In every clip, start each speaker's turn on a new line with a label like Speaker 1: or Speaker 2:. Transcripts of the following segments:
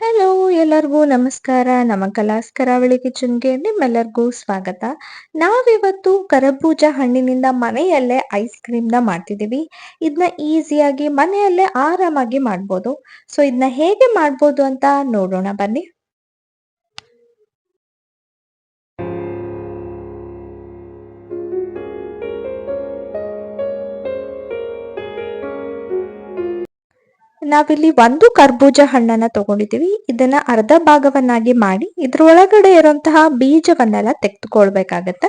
Speaker 1: Hello ಎಲ್ಲರಿಗೂ ನಮಸ್ಕಾರ. ನಮ್ಮ ಕಲಾಸ್ ಕರಾವಳಿ ಕಿಚನ್ಗೆ ನಿಮ್ಮೆಲ್ಲರಿಗೂ ಸ್ವಾಗತ. ನಾವಿವತ್ತು ಕರಬೂಜ ಹಣ್ಣಿನಿಂದ ಮನೆಯಲ್ಲೇ ಐಸ್ ಕ್ರೀಮ್ನ ಮಾಡ್ತಿದ್ದೀವಿ. ಇದನ್ನ ಈಸಿಯಾಗಿ ಮನೆಯಲ್ಲೇ ಆರಾಮಾಗಿ ಮಾಡ್ಬೋದು. ಸೊ ಇದನ್ನ ಹೇಗೆ ಮಾಡ್ಬೋದು ಅಂತ ನೋಡೋಣ ಬನ್ನಿ. ನಾವಿಲ್ಲಿ ಒಂದು ಕರ್ಬೂಜ ಹಣ್ಣನ್ನ ತಗೊಂಡಿದ್ದೀವಿ. ಇದನ್ನ ಅರ್ಧ ಭಾಗವನ್ನಾಗಿ ಮಾಡಿ ಇದ್ರ ಒಳಗಡೆ ಇರುವಂತಹ ಬೀಜವನ್ನೆಲ್ಲ ತೆಗೆದುಕೊಳ್ಬೇಕಾಗತ್ತೆ.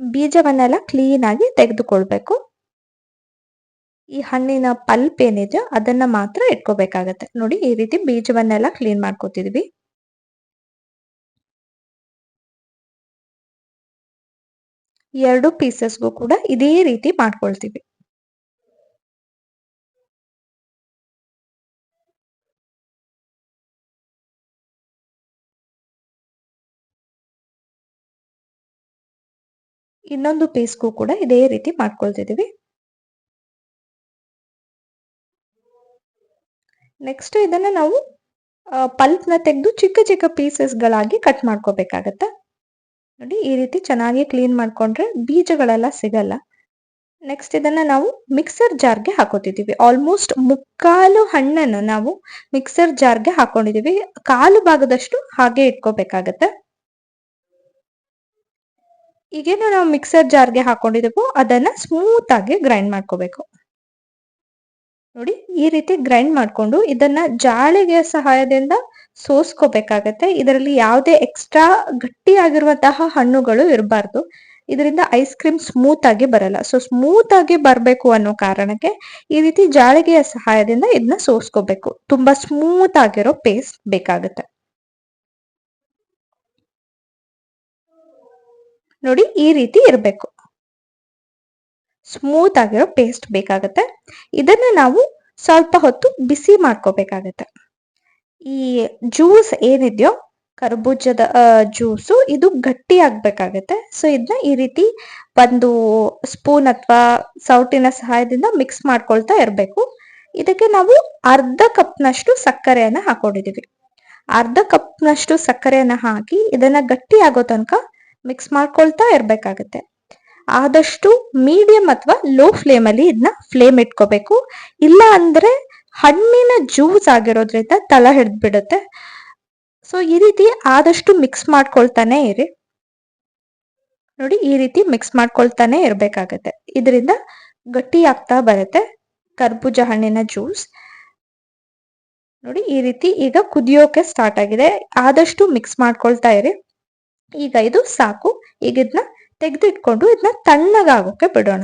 Speaker 1: ಬೀಜವನ್ನೆಲ್ಲ ಕ್ಲೀನ್ ಆಗಿ ತೆಗೆದುಕೊಳ್ಬೇಕು. ಈ ಹಣ್ಣಿನ ಪಲ್ಪ್ ಏನಿದೆಯೋ ಅದನ್ನ ಮಾತ್ರ ಇಟ್ಕೋಬೇಕಾಗತ್ತೆ. ನೋಡಿ ಈ ರೀತಿ ಬೀಜವನ್ನೆಲ್ಲ ಕ್ಲೀನ್ ಮಾಡ್ಕೋತಿದ್ವಿ. ಎರಡು ಪೀಸಸ್ಗೂ ಕೂಡ ಇದೇ ರೀತಿ ಮಾಡ್ಕೊಳ್ತೀವಿ. ಇನ್ನೊಂದು ಪೀಸ್ಗೂ ಕೂಡ ಇದೇ ರೀತಿ ಮಾಡ್ಕೊಳ್ತಿದ್ದೀವಿ. ನೆಕ್ಸ್ಟ್ ಇದನ್ನ ನಾವು ಪಲ್ಪ್ನ ತೆಗೆದು ಚಿಕ್ಕ ಚಿಕ್ಕ ಪೀಸಸ್ಗಳಾಗಿ ಕಟ್ ಮಾಡ್ಕೋಬೇಕಾಗತ್ತೆ? ನೋಡಿ ಈ ರೀತಿ ಚೆನ್ನಾಗಿ ಕ್ಲೀನ್ ಮಾಡ್ಕೊಂಡ್ರೆ ಬೀಜಗಳೆಲ್ಲ ಸಿಗಲ್ಲ. ನೆಕ್ಸ್ಟ್ ಇದನ್ನ ನಾವು ಮಿಕ್ಸರ್ ಜಾರ್ಗೆ ಹಾಕೋತಿದ್ದೀವಿ. ಆಲ್ಮೋಸ್ಟ್ ಮುಕ್ಕಾಲು ಹಣ್ಣನ್ನು ನಾವು ಮಿಕ್ಸರ್ ಜಾರ್ಗೆ ಹಾಕೊಂಡಿದೀವಿ ಕಾಲು ಭಾಗದಷ್ಟು ಹಾಗೆ ಇಟ್ಕೋಬೇಕಾಗತ್ತೆ. ಈಗೇನು ನಾವು ಮಿಕ್ಸರ್ ಜಾರ್ಗೆ ಹಾಕೊಂಡಿದೀವೋ ಅದನ್ನ ಸ್ಮೂತ್ ಆಗಿ ಗ್ರೈಂಡ್ ಮಾಡ್ಕೋಬೇಕು. ನೋಡಿ ಈ ರೀತಿ ಗ್ರೈಂಡ್ ಮಾಡ್ಕೊಂಡು ಇದನ್ನ ಜಾಳಿಗೆ ಸಹಾಯದಿಂದ ಸೋಸ್ಕೋಬೇಕಾಗತ್ತೆ. ಇದರಲ್ಲಿ ಯಾವುದೇ ಎಕ್ಸ್ಟ್ರಾ ಗಟ್ಟಿಯಾಗಿರುವಂತಹ ಹಣ್ಣುಗಳು ಇರಬಾರ್ದು. ಇದರಿಂದ ಐಸ್ ಕ್ರೀಮ್ ಸ್ಮೂತ್ ಆಗಿ ಬರಲ್ಲ. ಸೊ ಸ್ಮೂತ್ ಆಗಿ ಬರಬೇಕು ಅನ್ನೋ ಕಾರಣಕ್ಕೆ ಈ ರೀತಿ ಜಾಳಿಗೆಯ ಸಹಾಯದಿಂದ ಇದನ್ನ ಸೋಸ್ಕೋಬೇಕು. ತುಂಬಾ ಸ್ಮೂತ್ ಆಗಿರೋ ಪೇಸ್ಟ್ ಬೇಕಾಗುತ್ತೆ. ನೋಡಿ, ಈ ರೀತಿ ಇರಬೇಕು. ಸ್ಮೂತ್ ಆಗಿರೋ ಪೇಸ್ಟ್ ಬೇಕಾಗುತ್ತೆ. ಇದನ್ನ ನಾವು ಸ್ವಲ್ಪ ಹೊತ್ತು ಬಿಸಿ ಮಾಡ್ಕೋಬೇಕಾಗತ್ತೆ. ಈ ಜ್ಯೂಸ್ ಏನಿದೆಯೋ, ಕರ್ಬೂಜದ ಜ್ಯೂಸು ಇದು ಗಟ್ಟಿ ಆಗ್ಬೇಕಾಗತ್ತೆ ಸೊ ಇದನ್ನ ಈ ರೀತಿ ಒಂದು ಸ್ಪೂನ್ ಅಥವಾ ಸೌಟಿನ ಸಹಾಯದಿಂದ ಮಿಕ್ಸ್ ಮಾಡ್ಕೊಳ್ತಾ ಇರಬೇಕು. ಇದಕ್ಕೆ ನಾವು ಅರ್ಧ ಕಪ್ನಷ್ಟು ಸಕ್ಕರೆಯನ್ನ ಹಾಕೊಂಡಿದೀವಿ. ಅರ್ಧ ಕಪ್ನಷ್ಟು ಸಕ್ಕರೆಯನ್ನ ಹಾಕಿ ಇದನ್ನ ಗಟ್ಟಿ ಆಗೋ ತನಕ ಮಿಕ್ಸ್ ಮಾಡ್ಕೊಳ್ತಾ ಇರ್ಬೇಕಾಗತ್ತೆ. ಆದಷ್ಟು ಮೀಡಿಯಂ ಅಥವಾ ಲೋ ಫ್ಲೇಮ್ ಅಲ್ಲಿ ಇದನ್ನ ಫ್ಲೇಮ್ ಇಟ್ಕೋಬೇಕು. ಇಲ್ಲ ಅಂದ್ರೆ ಹಣ್ಣಿನ ಜ್ಯೂಸ್ ಆಗಿರೋದ್ರಿಂದ ತಳ ಹಿಡ್ದು ಬಿಡುತ್ತೆ ಸೊ ಈ ರೀತಿ ಆದಷ್ಟು ಮಿಕ್ಸ್ ಮಾಡ್ಕೊಳ್ತಾನೆ ಇರಿ. ನೋಡಿ, ಈ ರೀತಿ ಮಿಕ್ಸ್ ಮಾಡ್ಕೊಳ್ತಾನೆ ಇರಬೇಕಾಗತ್ತೆ. ಇದರಿಂದ ಗಟ್ಟಿ ಆಗ್ತಾ ಬರುತ್ತೆ ಕರ್ಬೂಜ ಹಣ್ಣಿನ ಜ್ಯೂಸ್ ನೋಡಿ, ಈ ರೀತಿ ಈಗ ಕುದಿಯೋಕೆ ಸ್ಟಾರ್ಟ್ ಆಗಿದೆ. ಆದಷ್ಟು ಮಿಕ್ಸ್ ಮಾಡ್ಕೊಳ್ತಾ ಇರಿ. ಈಗ ಇದು ಸಾಕು. ಈಗ ಇದನ್ನ ತೆಗೆದಿಟ್ಕೊಂಡು ಇದನ್ನ ತಣ್ಣಗಾಗೋಕೆ ಬಿಡೋಣ.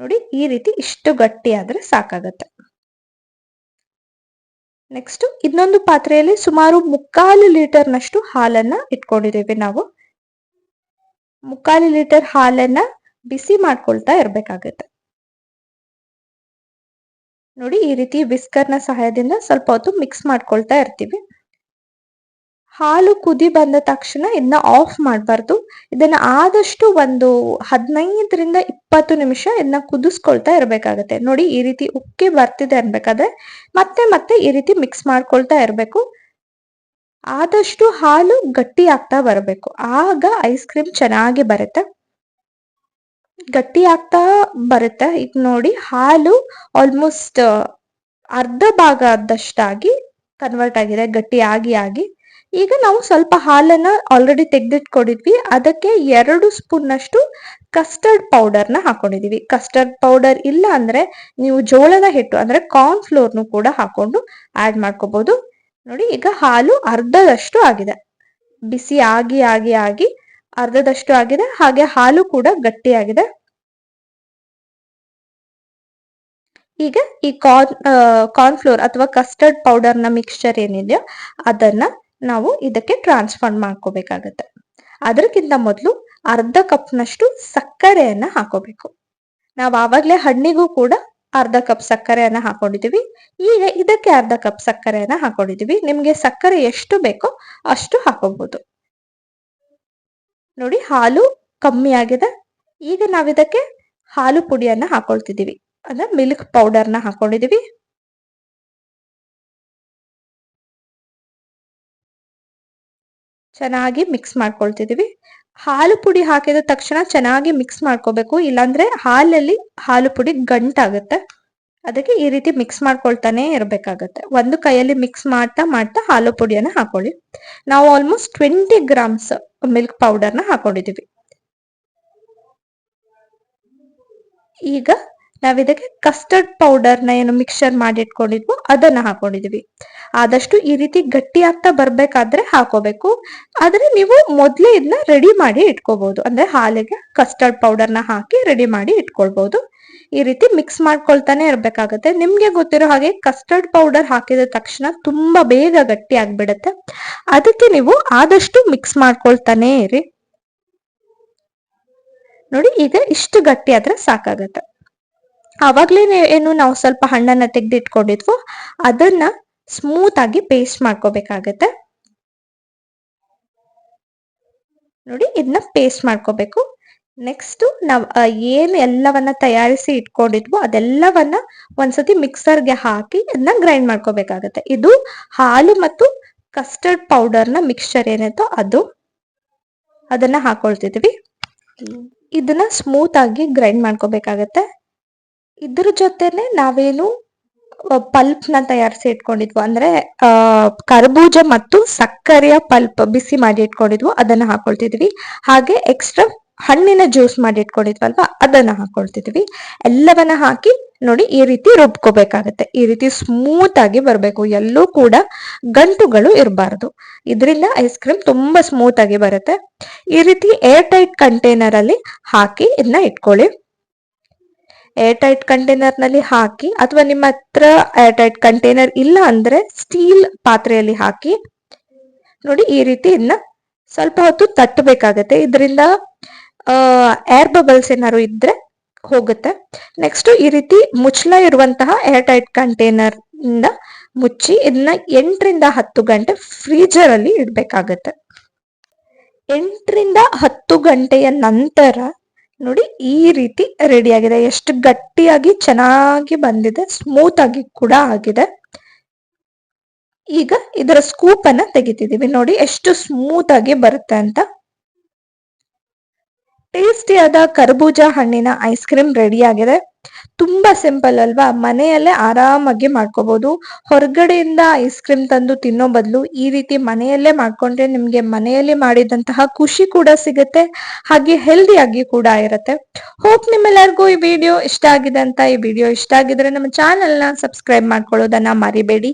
Speaker 1: ನೋಡಿ ಈ ರೀತಿ ಇಷ್ಟು ಗಟ್ಟಿ ಆದ್ರೆ ಸಾಕಾಗತ್ತೆ. ನೆಕ್ಸ್ಟ್ ಇನ್ನೊಂದು ಪಾತ್ರೆಯಲ್ಲಿ ಸುಮಾರು ಮುಕ್ಕಾಲು ಲೀಟರ್ನಷ್ಟು ಹಾಲನ್ನ ಇಟ್ಕೊಂಡಿದ್ದೀವಿ ನಾವು. ಮುಕ್ಕಾಲು ಲೀಟರ್ ಹಾಲನ್ನ ಬಿಸಿ ಮಾಡ್ಕೊಳ್ತಾ ಇರ್ಬೇಕಾಗತ್ತೆ. ನೋಡಿ ಈ ರೀತಿ ವಿಸ್ಕರ್ನ ಸಹಾಯದಿಂದ ಸ್ವಲ್ಪ ಹೊತ್ತು ಮಿಕ್ಸ್ ಮಾಡ್ಕೊಳ್ತಾ ಇರ್ತೀವಿ. ಹಾಲು ಕುದಿ ಬಂದ ತಕ್ಷಣ ಇದನ್ನ ಆಫ್ ಮಾಡಬಾರ್ದು. ಇದನ್ನ ಆದಷ್ಟು ಒಂದು ಹದಿನೈದರಿಂದ ಇಪ್ಪತ್ತು ನಿಮಿಷ ಇದನ್ನ ಕುದಿಸ್ಕೊಳ್ತಾ ಇರಬೇಕಾಗತ್ತೆ. ನೋಡಿ, ಈ ರೀತಿ ಉಕ್ಕಿ ಬರ್ತಿದೆ ಅನ್ಬೇಕಾದ್ರೆ ಮತ್ತೆ ಮತ್ತೆ ಈ ರೀತಿ ಮಿಕ್ಸ್ ಮಾಡ್ಕೊಳ್ತಾ ಇರಬೇಕು. ಆದಷ್ಟು ಹಾಲು ಗಟ್ಟಿ ಆಗ್ತಾ ಬರಬೇಕು. ಆಗ ಐಸ್ ಕ್ರೀಮ್ ಚೆನ್ನಾಗಿ ಬರುತ್ತೆ. ಗಟ್ಟಿ ಆಗ್ತಾ ಬರುತ್ತೆ. ಈಗ ನೋಡಿ ಹಾಲು ಆಲ್ಮೋಸ್ಟ್ ಅರ್ಧ ಭಾಗ ಆದಷ್ಟಾಗಿ ಕನ್ವರ್ಟ್ ಆಗಿದೆ. ಗಟ್ಟಿ ಆಗಿ ಆಗಿ. ಈಗ ನಾವು ಸ್ವಲ್ಪ ಹಾಲನ್ನ ಆಲ್ರೆಡಿ ತೆಗೆದಿಟ್ಕೊಂಡಿದ್ವಿ. ಅದಕ್ಕೆ ಎರಡು ಸ್ಪೂನ್ನಷ್ಟು ಕಸ್ಟರ್ಡ್ ಪೌಡರ್ನ ಹಾಕೊಂಡಿದೀವಿ. ಕಸ್ಟರ್ಡ್ ಪೌಡರ್ ಇಲ್ಲ ಅಂದ್ರೆ ನೀವು ಜೋಳದ ಹಿಟ್ಟು ಅಂದ್ರೆ ಕಾರ್ನ್ ಫ್ಲೋರ್ನು ಕೂಡ ಹಾಕೊಂಡು ಆಡ್ ಮಾಡ್ಕೋಬೋದು. ನೋಡಿ, ಈಗ ಹಾಲು ಅರ್ಧದಷ್ಟು ಆಗಿದೆ. ಬಿಸಿ ಆಗಿ ಆಗಿ ಆಗಿ ಅರ್ಧದಷ್ಟು ಆಗಿದೆ. ಹಾಗೆ ಹಾಲು ಕೂಡ ಗಟ್ಟಿಯಾಗಿದೆ. ಈಗ ಈ ಕಾರ್ನ್ ಕಾರ್ನ್ ಫ್ಲೋರ್ ಅಥವಾ ಕಸ್ಟರ್ಡ್ ಪೌಡರ್ನ ಮಿಕ್ಸ್ಚರ್ ಏನಿದೆಯೋ ಅದನ್ನ ನಾವು ಇದಕ್ಕೆ ಟ್ರಾನ್ಸ್ಫರ್ ಮಾಡ್ಕೋಬೇಕಾಗತ್ತೆ. ಅದಕ್ಕಿಂತ ಮೊದಲು ಅರ್ಧ ಕಪ್ನಷ್ಟು ಸಕ್ಕರೆಯನ್ನ ಹಾಕೋಬೇಕು. ನಾವು ಆವಾಗಲೇ ಹಣ್ಣಿಗೂ ಕೂಡ ಅರ್ಧ ಕಪ್ ಸಕ್ಕರೆಯನ್ನ ಹಾಕೊಂಡಿದೀವಿ. ಈಗ ಇದಕ್ಕೆ ಅರ್ಧ ಕಪ್ ಸಕ್ಕರೆಯನ್ನ ಹಾಕೊಂಡಿದೀವಿ. ನಿಮ್ಗೆ ಸಕ್ಕರೆ ಎಷ್ಟು ಬೇಕೋ ಅಷ್ಟು ಹಾಕೋಬಹುದು ನೋಡಿ ಹಾಲು ಕಮ್ಮಿ ಆಗಿದೆ. ಈಗ ನಾವಿದಕ್ಕೆ ಹಾಲು ಪುಡಿಯನ್ನ ಹಾಕೊಳ್ತಿದೀವಿ. ಅಂದ್ರೆ ಮಿಲ್ಕ್ ಪೌಡರ್ನ ಹಾಕೊಂಡಿದೀವಿ. ಚೆನ್ನಾಗಿ ಮಿಕ್ಸ್ ಮಾಡ್ಕೊಳ್ತಿದೀವಿ. ಹಾಲು ಪುಡಿ ಹಾಕಿದ ತಕ್ಷಣ ಚೆನ್ನಾಗಿ ಮಿಕ್ಸ್ ಮಾಡ್ಕೋಬೇಕು. ಇಲ್ಲಾಂದ್ರೆ ಹಾಲಲ್ಲಿ ಹಾಲು ಪುಡಿ ಗಂಟಾಗುತ್ತೆ. ಅದಕ್ಕೆ ಈ ರೀತಿ ಮಿಕ್ಸ್ ಮಾಡ್ಕೊಳ್ತಾನೆ ಇರಬೇಕಾಗತ್ತೆ. ಒಂದು ಕೈಯಲ್ಲಿ ಮಿಕ್ಸ್ ಮಾಡ್ತಾ ಮಾಡ್ತಾ ಹಾಲು ಪುಡಿಯನ್ನ ಹಾಕೊಳ್ಳಿ. ನಾವು ಆಲ್ಮೋಸ್ಟ್ ಟ್ವೆಂಟಿ ಗ್ರಾಮ್ಸ್ ಮಿಲ್ಕ್ ಪೌಡರ್ನ ಹಾಕೊಂಡಿದೀವಿ. ಈಗ ನಾವ್ ಇದಕ್ಕೆ ಕಸ್ಟರ್ಡ್ ಪೌಡರ್ನ ಏನು ಮಿಕ್ಸ್ಚರ್ ಮಾಡಿ ಇಟ್ಕೊಂಡಿದ್ವು ಅದನ್ನ ಹಾಕೊಂಡಿದೀವಿ. ಆದಷ್ಟು ಈ ರೀತಿ ಗಟ್ಟಿ ಆಗ್ತಾ ಬರ್ಬೇಕಾದ್ರೆ ಹಾಕೋಬೇಕು. ಆದ್ರೆ ನೀವು ಮೊದ್ಲೇ ಇದನ್ನ ರೆಡಿ ಮಾಡಿ ಇಟ್ಕೋಬಹುದು ಅಂದ್ರೆ ಹಾಲಿಗೆ ಕಸ್ಟರ್ಡ್ ಪೌಡರ್ನ ಹಾಕಿ ರೆಡಿ ಮಾಡಿ ಇಟ್ಕೊಳ್ಬಹುದು ಈ ರೀತಿ ಮಿಕ್ಸ್ ಮಾಡ್ಕೊಳ್ತಾನೆ ಇರ್ಬೇಕಾಗತ್ತೆ. ನಿಮ್ಗೆ ಗೊತ್ತಿರೋ ಹಾಗೆ ಕಸ್ಟರ್ಡ್ ಪೌಡರ್ ಹಾಕಿದ ತಕ್ಷಣ ತುಂಬಾ ಬೇಗ ಗಟ್ಟಿ ಆಗ್ಬಿಡತ್ತೆ. ಅದಕ್ಕೆ ನೀವು ಆದಷ್ಟು ಮಿಕ್ಸ್ ಮಾಡ್ಕೊಳ್ತಾನೆ ಇರಿ. ನೋಡಿ, ಈಗ ಇಷ್ಟು ಗಟ್ಟಿ ಆದ್ರೆ ಸಾಕಾಗತ್ತೆ. ಅವಾಗ್ಲೇ ಏನು ನಾವು ಸ್ವಲ್ಪ ಹಣ್ಣನ್ನ ತೆಗೆದಿಟ್ಕೊಂಡಿದ್ವೋ ಅದನ್ನ ಸ್ಮೂತ್ ಆಗಿ ಪೇಸ್ಟ್ ಮಾಡ್ಕೋಬೇಕಾಗತ್ತೆ. ನೋಡಿ ಇದನ್ನ ಪೇಸ್ಟ್ ಮಾಡ್ಕೋಬೇಕು. ನೆಕ್ಸ್ಟ್ ನಾವು ಏನು ಎಲ್ಲವನ್ನ ತಯಾರಿಸಿ ಇಟ್ಕೊಂಡಿದ್ವು ಅದೆಲ್ಲವನ್ನ ಒಂದ್ಸತಿ ಮಿಕ್ಸರ್ಗೆ ಹಾಕಿ ಅದನ್ನ ಗ್ರೈಂಡ್ ಮಾಡ್ಕೋಬೇಕಾಗತ್ತೆ. ಇದು ಹಾಲು ಮತ್ತು ಕಸ್ಟರ್ಡ್ ಪೌಡರ್ನ ಮಿಕ್ಸ್ಚರ್ ಏನೈತೋ ಅದು. ಅದನ್ನ ಹಾಕೊಳ್ತಿದ್ವಿ. ಇದನ್ನ ಸ್ಮೂತ್ ಆಗಿ ಗ್ರೈಂಡ್ ಮಾಡ್ಕೋಬೇಕಾಗತ್ತೆ. ಇದ್ರ ಜೊತೆನೆ ನಾವೇನು ಪಲ್ಪ್ನ ತಯಾರಿಸಿ ಇಟ್ಕೊಂಡಿದ್ವು. ಅಂದ್ರೆ ಕರ್ಬೂಜ ಮತ್ತು ಸಕ್ಕರೆಯ ಪಲ್ಪ್ ಬಿಸಿ ಮಾಡಿ ಇಟ್ಕೊಂಡಿದ್ವು. ಅದನ್ನ ಹಾಕೊಳ್ತಿದ್ವಿ. ಹಾಗೆ ಎಕ್ಸ್ಟ್ರಾ ಹಣ್ಣಿನ ಜ್ಯೂಸ್ ಮಾಡಿ ಇಟ್ಕೊಂಡಿದ್ವಲ್ವಾ? ಅದನ್ನ ಹಾಕೊಳ್ತಿದ್ವಿ. ಎಲ್ಲವನ್ನ ಹಾಕಿ ನೋಡಿ ಈ ರೀತಿ ರುಬ್ಕೋಬೇಕಾಗತ್ತೆ. ಈ ರೀತಿ ಸ್ಮೂತ್ ಆಗಿ ಬರ್ಬೇಕು. ಎಲ್ಲೂ ಕೂಡ ಗಂಟುಗಳು ಇರಬಾರ್ದು. ಇದರಿಂದ ಐಸ್ ಕ್ರೀಮ್ ತುಂಬಾ ಸ್ಮೂತ್ ಆಗಿ ಬರುತ್ತೆ. ಈ ರೀತಿ ಏರ್ ಟೈಟ್ ಕಂಟೈನರ್ ಅಲ್ಲಿ ಹಾಕಿ ಇದನ್ನ ಇಟ್ಕೊಳ್ಳಿ. ಏರ್ ಟೈಟ್ ಕಂಟೈನರ್ನಲ್ಲಿ ಹಾಕಿ ಅಥವಾ ನಿಮ್ಮ ಹತ್ರ ಏರ್ ಟೈಟ್ ಕಂಟೈನರ್ ಇಲ್ಲ ಅಂದ್ರೆ ಸ್ಟೀಲ್ ಪಾತ್ರೆಯಲ್ಲಿ ಹಾಕಿ. ನೋಡಿ ಈ ರೀತಿ ಇದನ್ನ ಸ್ವಲ್ಪ ಹೊತ್ತು ತಟ್ಟಬೇಕಾಗತ್ತೆ. ಇದರಿಂದ ಏರ್ ಬಬಲ್ಸ್ ಏನಾದ್ರು ಇದ್ರೆ ಹೋಗುತ್ತೆ. ನೆಕ್ಸ್ಟ್ ಈ ರೀತಿ ಮುಚ್ಚಲ ಇರುವಂತಹ ಏರ್ ಟೈಟ್ ಕಂಟೈನರ್ ಇಂದ ಮುಚ್ಚಿ ಇದನ್ನ ಎಂಟರಿಂದ ಹತ್ತು ಗಂಟೆ ಫ್ರೀಜರ್ ಅಲ್ಲಿ ಇಡ್ಬೇಕಾಗತ್ತೆ. ಎಂಟರಿಂದ ಹತ್ತು ಗಂಟೆಯ ನಂತರ ನೋಡಿ ಈ ರೀತಿ ರೆಡಿ ಆಗಿದೆ. ಎಷ್ಟು ಗಟ್ಟಿಯಾಗಿ ಚೆನ್ನಾಗಿ ಬಂದಿದೆ ಸ್ಮೂತ್ ಆಗಿ ಕೂಡ ಆಗಿದೆ. ಈಗ ಇದರ ಸ್ಕೂಪ್ ಅನ್ನ ತೆಗಿತಿದೀವಿ ನೋಡಿ ಎಷ್ಟು ಸ್ಮೂತ್ ಆಗಿ ಬರುತ್ತೆ ಅಂತ. ಟೇಸ್ಟಿಯಾದ ಕರ್ಬೂಜ ಹಣ್ಣಿನ ಐಸ್ ಕ್ರೀಮ್ ರೆಡಿ ಆಗಿದೆ. ತುಂಬಾ ಸಿಂಪಲ್ ಅಲ್ವಾ? ಮನೆಯಲ್ಲೇ ಆರಾಮಾಗಿ ಮಾಡ್ಕೋಬಹುದು ಹೊರಗಡೆಯಿಂದ ಐಸ್ ಕ್ರೀಮ್ ತಂದು ತಿನ್ನೋ ಬದಲು ಈ ರೀತಿ ಮನೆಯಲ್ಲೇ ಮಾಡ್ಕೊಂಡ್ರೆ ನಿಮ್ಗೆ ಮನೆಯಲ್ಲಿ ಮಾಡಿದಂತಹ ಖುಷಿ ಕೂಡ ಸಿಗುತ್ತೆ. ಹಾಗೆ ಹೆಲ್ದಿ ಆಗಿ ಕೂಡ ಇರುತ್ತೆ. ಹೋಪ್ ನಿಮ್ಮೆಲ್ಲರಿಗೂ ಈ ವಿಡಿಯೋ ಇಷ್ಟ ಆಗಿದೆ ಅಂತ ಈ ವಿಡಿಯೋ ಇಷ್ಟ ಆಗಿದ್ರೆ ನಮ್ಮ ಚಾನೆಲ್ನ ಸಬ್ಸ್ಕ್ರೈಬ್ ಮಾಡ್ಕೊಳ್ಳೋದನ್ನ ಮರಿಬೇಡಿ.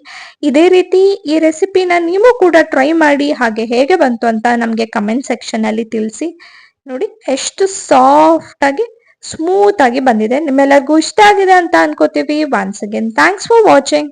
Speaker 1: ಇದೇ ರೀತಿ ಈ ರೆಸಿಪಿನ ನೀವು ಕೂಡ ಟ್ರೈ ಮಾಡಿ ಹಾಗೆ ಹೇಗೆ ಬಂತು ಅಂತ ನಮ್ಗೆ ಕಮೆಂಟ್ ಸೆಕ್ಷನ್ ಅಲ್ಲಿ ತಿಳಿಸಿ. ನೋಡಿ, ಎಷ್ಟು ಸಾಫ್ಟ್ ಆಗಿ ಸ್ಮೂತ್ ಆಗಿ ಬಂದಿದೆ. ನಿಮ್ಮೆಲ್ಲರಿಗೂ ಇಷ್ಟ ಆಗಿದೆ ಅಂತ ಅನ್ಕೋತೀವಿ. Once again thanks for watching